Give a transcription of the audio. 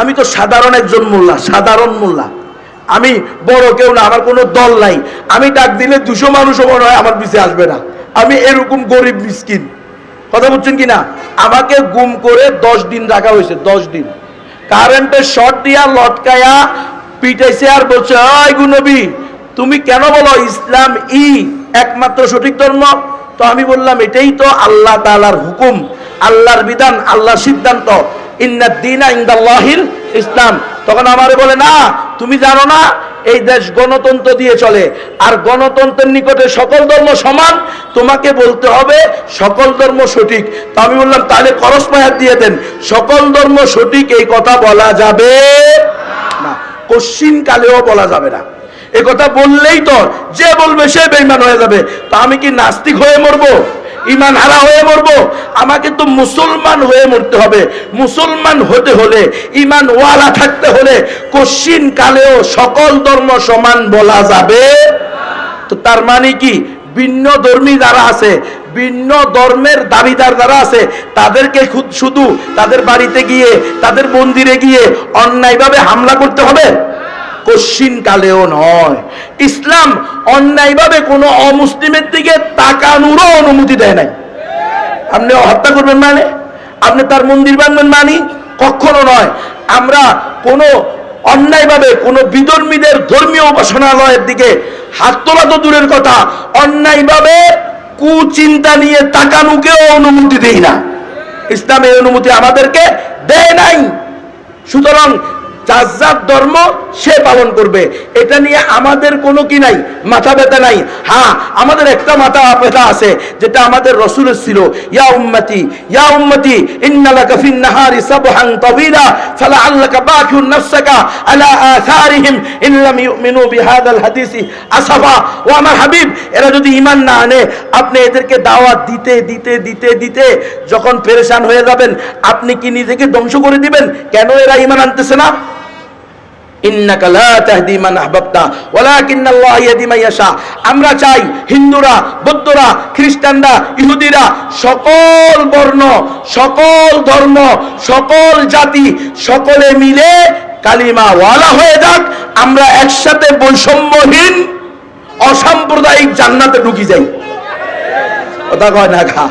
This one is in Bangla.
আমি তো সাধারণ একজন মোল্লা, সাধারণ মোল্লা। আমি বড় কেউ না, আমার কোনো দল নাই। আমি ডাক দিলে দুশো মানুষও মনে হয় আমার পিছিয়ে আসবে না। আমি এরকম গরিব মিসকিন। কথা বলছেন কি না আমাকে গুম করে দশ দিন রাখা হয়েছে, দশ দিন। কারেন্টের শর্ট দিয়া লটকায়া পিটাইছে আর বলছে, ওই গুনবী তুমি কেন বলো ইসলাম ই একমাত্র সঠিক ধর্ম? তো আমি বললাম, এটাই তো আল্লাহ তালার হুকুম, আল্লাহর বিধান, আল্লাহর সিদ্ধান্ত। ইসলাম। তখন আমারে বলে, না, তুমি জানো না, এই দেশ গণতন্ত্র দিয়ে চলে। আর গণতন্ত্রের নিকটে সকল ধর্ম সমান, তোমাকে বলতে হবে সকল ধর্ম সঠিক। তো আমি বললাম, তাহলে করস মায়াত দিয়ে দেন। সকল ধর্ম সঠিক, এই কথা বলা যাবে না। কশ্চিন কালেও বলা যাবে না। এ কথা বললেই তো, যে বলবে সে বেইমান হয়ে যাবে। তা আমি কি নাস্তিক হয়ে মরবো? ইমান হারা হয়ে মরবো। আমাকে তো মুসলমান হয়ে মরতে হবে। মুসলমান হতে হলে ইমান ওয়ালা থাকতে হলে কশ্চিন কালেও সকল ধর্ম সমান বলা যাবে। তো তার মানে কি? ভিন্ন ধর্মী যারা আছে, ভিন্ন ধর্মের দাবিদার যারা আছে, তাদেরকে শুধু তাদের বাড়িতে গিয়ে, তাদের মন্দিরে গিয়ে অন্যায়ভাবে হামলা করতে হবে? কশ্চিন কালেও নয়। ইসলাম অন্যায়ভাবে কোনো অমুসলিমের দিকে তাকানোরও অনুমতি দেয় নাই। আপনি হত্যা করবেন মানে? আপনি তার মন্দির ভাঙবেন মানি? কখনো নয়। আমরা কোনো অন্যায়ভাবে কোনো বিধর্মীদের ধর্মীয় উপাসনালয়ের দিকে হাত তোলা তো দূরের কথা। অন্যায়ভাবে কুচিন্তা নিয়ে তাকানুকেও অনুমতি দেই না। ইসলাম এই অনুমতি আমাদেরকে দেয় নাই। সুতরাং ধর্ম সে পালন করবে। এটা নিয়ে আমাদের কোনো কি নাই? মাথা ব্যথা নাই। হ্যাঁ আমাদের একটা মাথা ব্যথা আছে, যেটা আমাদের রসুলের ছিল। ইয়া উম্মতি ইয়া উম্মতি নাহারি সাবহান ফালাআল্লাকা বাকিউন নাফসাকা আলা ইউমিনু বিহাদাল হাদিসি আসাফা। ও আমার হাবিব, এরা যদি ঈমান না আনে, আপনি এদেরকে দাওয়াত দিতে দিতে দিতে দিতে যখন পেরেশান হয়ে যাবেন, আপনি কি নিজেকে ধ্বংস করে দিবেন? কেন এরা ঈমান আনতেছে না? ইন্নাকা লা তাহদি মান আহবাবতা, ওয়ালাকিন্নাল্লাহ ইয়াহদি মান ইয়াশা। আমরা চাই হিন্দুরা, বৌদ্ধরা, খ্রিস্টানরা, ইহুদিরা, সকল বর্ণ, সকল ধর্ম, সকল জাতি, সকলে মিলে কালিমা ওয়ালা হয়ে যাক, আমরা একসাথে বৈষম্যহীন, অসাম্প্রদায়িক জান্নাতে ঢুকি যাই। কথা কয় না খা